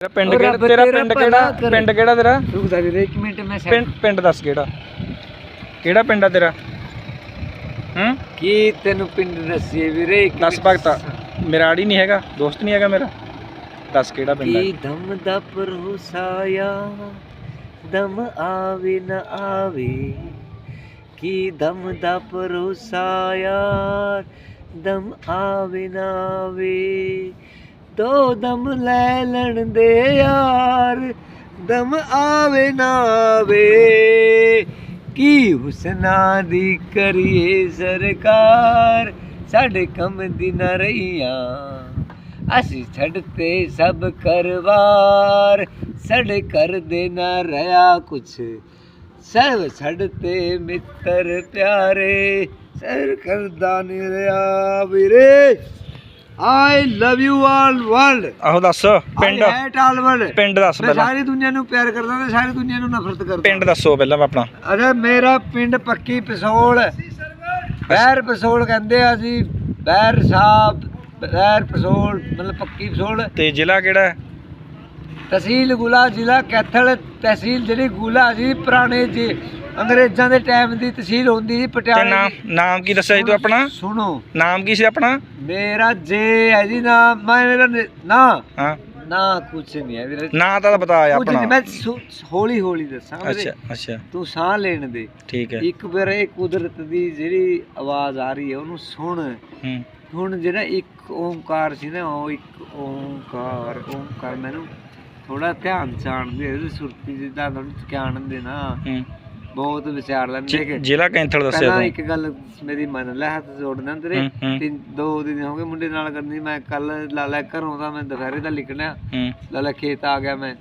ਤੇਰਾ ਪਿੰਡ ਉਹ ਕਿਹੜਾ ਰੱਬ ਤੇਰਾ ਤੇਰਾ ਪਿੰਡ ਭਲਾ ਕਿਹੜਾ ਕਰੇ। ਪਿੰਡ ਕਿਹੜਾ ਤੇਰਾ? ਰੁਕਦਾ ਵੀਰੇ ਇੱਕ ਮਿੰਟ ਮੈਂ ਪਿੰਡ ਪਿੰਡ ਦੱਸ ਕਿਹੜਾ? ਕਿਹੜਾ ਪਿੰਡ ਆ ਤੇਰਾ? ਹੂੰ? ਕੀ ਤੈਨੂੰ ਪਿੰਡ ਦੱਸੀਏ ਵੀਰੇ ਇੱਕ ਦੱਸ ਭਗਤਾ ਮੇਰਾ ਆੜੀ ਨਹੀਂ ਹੈਗਾ ਦੋਸਤ ਨਹੀਂ ਹੈਗਾ ਮੇਰਾ। ਦੱਸ ਕਿਹੜਾ ਪਿੰਡ ਕੀ ਹੈ ਦਮ ਦਾ ਪਰੋਸਾਇਆ ਦਮ ਆਵੇ ਨਾ ਆਵੇ। ਕੀ ਦਮ ਦਾ ਪਰੋਸਾਇਆ ਦਮ ਆਵੇ ਨਾ ਆਵੇ। ਦੋ ਦਮ ਲੈ ਲੈਣ ਦੇ ਯਾਰ, ਦਮ ਆਵੇ ਨਾ ਆਵੇ। ਕੀ ਹੁਸਨਾ ਦੀ ਕਰੀਏ ਸਰਕਾਰ, ਸਾਡੇ ਕੰਮ ਦੀ ਨਾ ਰਹੀਆਂ। ਅਸੀਂ ਛੱਡਤੇ ਸਭ ਕਰਵਾਰ ਸਾਡੇ ਕਰਦੇ ਨਾ ਰਹਾ ਕੁਛ। ਸਭ ਛੱਡਤੇ ਮਿੱਤਰ ਪਿਆਰੇ ਸਰ ਕਰਦਾ ਨਹੀਂ ਵੀਰੇ। I love you all world. ਆਹੋ ਦੱਸ ਪਿੰਡ। ਹੈਟ ਆਲ ਵਰਲਡ ਪਿੰਡ ਦੱਸ ਮੈਂ ਪਹਿਲਾਂ। ਸਾਰੀ ਦੁਨੀਆ ਨੂੰ ਪਿਆਰ ਕਰਦਾ ਤੇ ਸਾਰੀ ਦੁਨੀਆ ਨੂੰ ਨਫ਼ਰਤ ਕਰਦਾ। ਪਿੰਡ ਦੱਸੋ ਪਹਿਲਾਂ ਆਪਣਾ। ਅਰੇ ਮੇਰਾ ਪਿੰਡ ਪੱਕੀ ਪਸੋਲ। ਬਹਿਰ ਪਸੋਲ ਕਹਿੰਦੇ ਆ ਜੀ ਬਹਿਰ ਸਾਹਿਬ ਬਹਿਰ ਪਸੋਲ ਮਤਲਬ ਪੱਕੀ ਪਸੋਲ। ਤੇ ਜ਼ਿਲ੍ਹਾ ਕਿਹੜਾ ਹੈ? ਤਹਿਸੀਲ ਗੁਲਾ ਜ਼ਿਲ੍ਹਾ ਕੈਥਲ। ਤਹਿਸੀਲ ਜਿਹੜੀ ਗੁਲਾ ਜੀ ਪੁਰਾਣੇ ਜੀ ਅੰਗਰੇਜ਼ਾਂ ਦੇ ਟਾਈਮ ਦੀ ਤਹਿਸੀਲ ਹੁੰਦੀ ਸੀ ਤੇ ਪਟਿਆਲੇ ਨਾਮ ਦੀ। ਨਾਮ ਕੀ ਦੱਸਿਆ ਸੀ ਤੂੰ ਆਪਣਾ? ਸੁਣੋ। ਨਾਮ ਕੀ ਸੀ ਆਪਣਾ? ਮੇਰਾ ਜੇ ਹੈ ਜੀ ਨਾ ਮੈਂ ਮੇਰਾ ਨ- ਨਾ। ਹਾਂ। ਨਾ ਕੁਛ ਨਹੀਂ ਹੈ ਵੀਰੇ। ਨਾਂ ਤਾਂ ਬਤਾ ਕੁਝ ਨਹੀਂ ਆਪਣਾ। ਮੈਂ ਹੌਲੀ ਹੌਲੀ ਦੱਸਾਂ ਵੀਰੇ। ਅੱਛਾ ਅੱਛਾ। ਤੂੰ ਸਾਹ ਲੈਣ ਦੇ। ਠੀਕ ਹੈ। ਇੱਕ ਵਾਰ ਇਹ ਕੁਦਰਤ ਦੀ ਜਿਹੜੀ ਆਵਾਜ਼ ਆ ਰਹੀ ਹੈ ਉਹਨੂੰ ਸੁਣ। ਹੂੰ। ਹੁਣ ਜਿਹੜਾ ਇੱਕ ਓੰਕਾਰ ਸੀ ਨਾ ਉਹ ਇੱਕ ਓੰਕਾਰ ਓੰਕਾਰ ਮੈਨੂੰ ਥੋੜਾ ਧਿਆਨ ਚਾਣ ਦੇ ਇਹਦੀ ਸੁਰਤੀ ਜਿੱਦਾਂ ਤੁਹਾਨੂੰ ਧਿਆਨ ਦੇ ਨਾ। ਹੂੰ। ਬਹੁਤ ਵਿਚਾਰ ਲੈਂਦੇ ਕਿ ਜ਼ਿਲ੍ਹਾ ਕੈਂਥਲ ਦੱਸਿਆ ਪਹਿਲਾਂ ਤੂੰ। ਇੱਕ ਗੱਲ ਮੇਰੀ ਮੰਨ ਲੈ ਹੱਥ ਜੋੜਨਾ ਤੇਰੇ। ਤਿੰਨ ਦੋ ਦਿਨ ਹੋ ਗਏ ਮੁੰਡੇ ਨਾਲ ਕਰਨੀ ਮੈਂ ਕੱਲ ਲਾਲਾ ਘਰੋਂ ਦਾ ਮੈਂ ਦੁਪਹਿਰੇ ਦਾ ਲਿਖਣਾ। ਲਾਲਾ ਖੇਤ ਆ ਗਿਆ ਮੈਂ।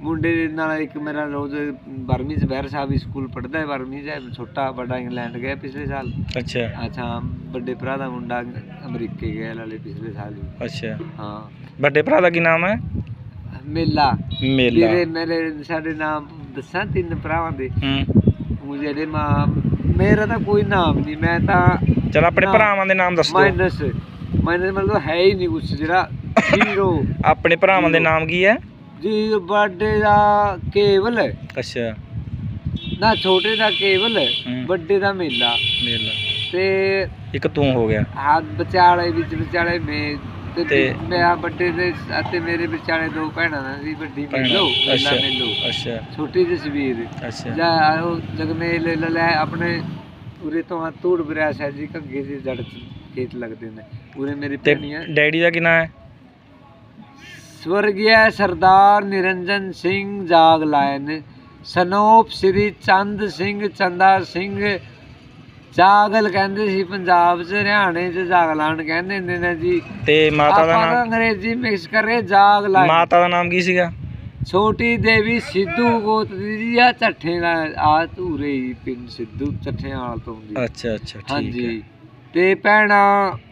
ਮੁੰਡੇ ਨਾਲ ਇੱਕ ਮੇਰਾ ਰੋਜ਼ ਬਰਮੀ ਚ ਬਹਿਰ ਸਾਹਿਬ ਸਕੂਲ ਪੜਦਾ ਹੈ ਬਰਮੀ ਚ ਛੋਟਾ ਵੱਡਾ ਇੰਗਲੈਂਡ ਗਿਆ ਪਿਛਲੇ ਸਾਲ। ਅੱਛਾ। ਅੱਛਾ ਵੱਡੇ ਭਰਾ ਦਾ ਮੁੰਡਾ ਅਮਰੀਕੇ ਗਿਆ ਲਾਲੇ ਪਿਛਲੇ ਸਾਲ ਅੱਛਾ। ਹਾਂ। ਵੱਡੇ ਭਰਾ ਦਾ ਕੀ ਨਾਮ ਹੈ? ਮੇਲਾ। ਮੇਲਾ। ਵੀਰੇ ਮੇਰੇ ਸਾਡੇ ਨਾਮ ਦੱਸਾਂ ਤਿੰਨ ਭਰਾਵਾਂ ਦੇ। ਮਾਂ ਮੇਰਾ ਤਾਂ ਕੋਈ ਨਾਮ ਨਹੀਂ ਮੈਂ ਤਾਂ ਚਲ ਆਪਣੇ ਨਾ। ਭਰਾਵਾਂ ਦੇ ਨਾਮ ਦੱਸ ਦਿਓ। ਮਾਈਨਸ ਮਾਈਨਸ ਮਤਲਬ ਹੈ ਹੀ ਨਹੀਂ ਕੁਛ ਜਿਹੜਾ ਜ਼ੀਰੋ। ਆਪਣੇ ਭਰਾਵਾਂ ਦੇ ਨਾਮ ਕੀ ਹੈ? ਜੀ ਬਰਥਡੇ ਦਾ ਕੇਵਲ। ਅੱਛਾ। ਨਾ ਛੋਟੇ ਦਾ ਕੇਵਲ ਹੂੰ। ਵੱਡੇ ਦਾ ਮੇਲਾ। ਮੇਲਾ। ਤੇ ਇੱਕ ਤੂੰ ਹੋ ਗਿਆ। ਹੱਥ ਵਿਚਾਲੇ ਵਿੱਚ ਵਿਚਾਲੇ ਮੈਂ ਤੇ ਮੇਰਾ ਵੱਡੇ ਦੇ ਅਤੇ ਮੇਰੇ ਵਿਚਾਲੇ ਦੋ ਭੈਣਾਂ ਦਾ ਸੀ ਵੱਡੀ। ਮੇਲੋ ਅੱਛਾ ਮੇਲੋ। ਅੱਛਾ। ਛੋਟੀ ਜਸਵੀਰ ਅੱਛਾ। ਜਾ ਉਹ ਜਗਮੇਲ ਲੈ ਲੈ ਆਪਣੇ ਉਰੇ ਤੋਂ ਆ ਤੂੜ ਬਰਿਆ ਸਾਹਿਬ ਜੀ ਘੱਗੇ ਦੀ ਜੜ ਖੇਤ ਲੱਗਦੇ ਨੇ। ਉਰੇ ਮੇਰੀ ਭੈਣੀਆਂ ਡੈਡੀ ਦਾ ਕੀ ਨਾਮ ਹੈ? ਸਵਰਗੀय ਸਰਦਾਰ ਨਿਰੰਜਨ ਸਿੰਘ ਜਾਗ ਲਾਇਨ ਸਨੋਪ ਸ੍ਰੀ ਚੰਦ ਸਿੰਘ ਚੰਦਾ ਸਿੰਘ ਜਾਗਲ ਕਹਿੰਦੇ ਸੀ ਪੰਜਾਬ 'ਚ ਹਰਿਆਣੇ 'ਚ ਜਾਗਲਾਨ ਕਹਿੰਦੇ ਹੁੰਦੇ ਨੇ ਜੀ। ਤੇ ਮਾਤਾ ਦਾ ਆਪਾਂ ਤਾਂ ਨਾਮ? ਅੰਗਰੇਜ਼ੀ ਮਿਕਸ ਕਰੇ ਜਾਗ ਲਾਇਨ ਮਾਤਾ ਦਾ ਨਾਮ ਕੀ ਸੀਗਾ? ਛੋਟੀ ਦੇਵੀ ਸਿੱਧੂ ਗੋਤ ਦੀ ਜੀ ਆ ਚੱਠੇ ਦਾ ਆ ਧੂਰੇ ਪਿੰਡ ਸਿੱਧੂ ਚੱਠਿਆਂ ਵਾਲ ਤੋਂ ਹੁੰਦੀ। ਅੱਛਾ ਅੱਛਾ ਠੀਕ ਹੈ। ਹਾਂਜੀ ਤੇ ਭੈਣਾ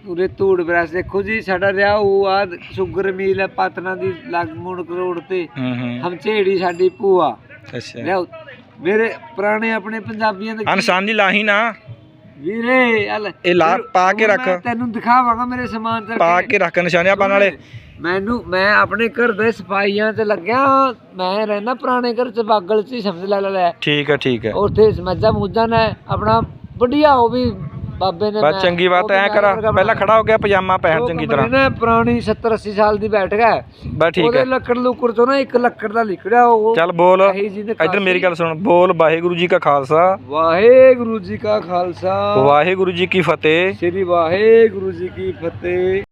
ਉਰੇ ਧੂੜ ਬਰਸ ਦੇਖੋ ਜੀ ਸਾਡਾ ਰਿਹਾ ਉਹ ਆ ਸ਼ੂਗਰ ਮੀਲ ਹੈ ਪਤਨਾ ਦੀ ਲਗਮੁਣ ਕਰੋੜ ਤੇ। ਹੂੰ ਹੂੰ। ਹਮਚੇੜੀ ਸਾਡੀ ਭੂਆ। ਅੱਛਾ। ਲਿਆਓ। ਮੇਰੇ ਪੁਰਾਣੇ ਆਪਣੇ ਪੰਜਾਬੀਆਂ ਦੇ ਆ ਨਿਸ਼ਾਨ ਦੀ ਲਾਹੀ ਨਾ। ਵੀਰੇ ਇਹ ਲਾ ਪਾ ਕੇ ਰੱਖ। ਤੈਨੂੰ ਦਿਖਾਵਾਂਗਾ ਮੇਰੇ ਸਮਾਨ ਤੇ ਪਾ ਕੇ ਰੱਖ ਨਿਸ਼ਾਨਿਆਂ ਪਾਣ ਵਾਲੇ ਮੈਨੂੰ ਮੈਂ ਆਪਣੇ ਘਰ ਦੇ ਸਫਾਈਆਂ ਤੇ ਲੱਗਿਆ ਮੈਂ ਰਹਿਣਾ ਪੁਰਾਣੇ ਘਰ ਚ ਬਾਗਲ ਚ ਸਮਝ ਲੈ ਲੈ ਠੀਕ ਹੈ ਠੀਕ ਹੈ। ਉੱਥੇ ਮੱਝਾਂ ਮੁੱਝਾਂ ਨੇ ਆਪਣਾ ਵਧੀਆ ਉਹ ਵੀ ਬਾਬੇ ਨੇ ਬਸ ਮੈਂ- ਚੰਗੀ ਉਹ ਬਾਤ ਵੀ ਐ ਮੈਂ ਕਰ ਵਰਗਾ ਪਹਿਲਾਂ ਖੜਾ ਹੋ ਗਿਆ ਪਜਾਮਾ ਪਹਿਨ ਉਹ ਚੰਗੀ ਕਮਰੇ ਤਰ੍ਹਾਂ। ਨਾ ਪੁਰਾਣੀ 70 80 ਸਾਲ ਦੀ ਬੈਠ ਗਿਆ ਬਸ ਠੀਕ ਉਹਦੇ ਹੈ। ਲੱਕੜ ਲੁੱਕੜ ਤੋਂ ਨਾ ਇੱਕ ਲੱਕੜ ਦਾ ਲਿਖੜਿਆ ਉਹ ਚੱਲ ਬੋਲ ਕਹੀ ਜੀ ਨੇ ਇੱਧਰ ਮੇਰੀ ਗੱਲ ਸੁਣ ਬੋਲ ਵਾਹਿਗੁਰੂ ਜੀ ਕਾ ਖਾਲਸਾ। ਵਾਹਿਗੁਰੂ ਜੀ ਕਾ ਖਾਲਸਾ। ਵਾਹਿਗੁਰੂ ਜੀ ਕੀ ਫਤਿਹ। ਸ੍ਰੀ ਵਾਹਿਗੁਰੂ ਜੀ ਕੀ ਫਤਿਹ।